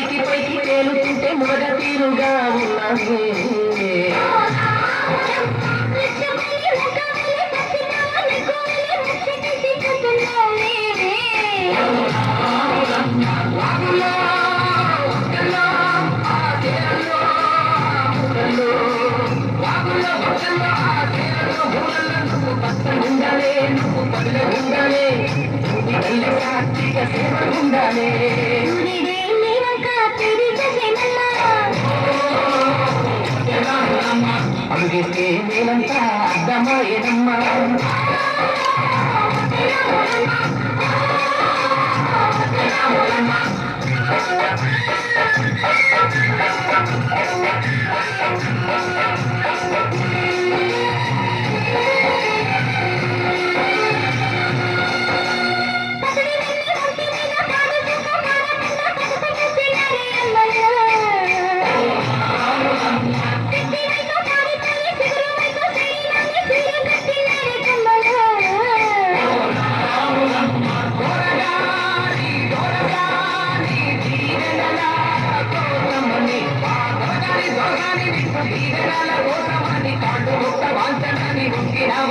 పైకి పైకి తేలుతుంటే మొదట తీరుగా ఉన్నది. ఉండాలి. ఒక్కలో, ఆ నువ్వు నేనంతా సాక్షిగా Thank you.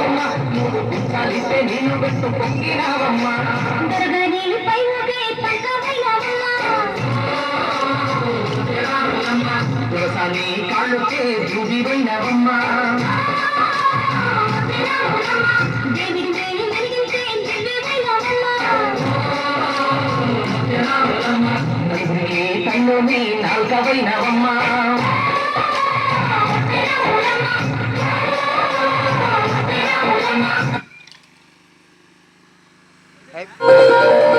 అడుగేస్తే నువ్వు పుట్టాలిస్తే నేను తులసాని Okay.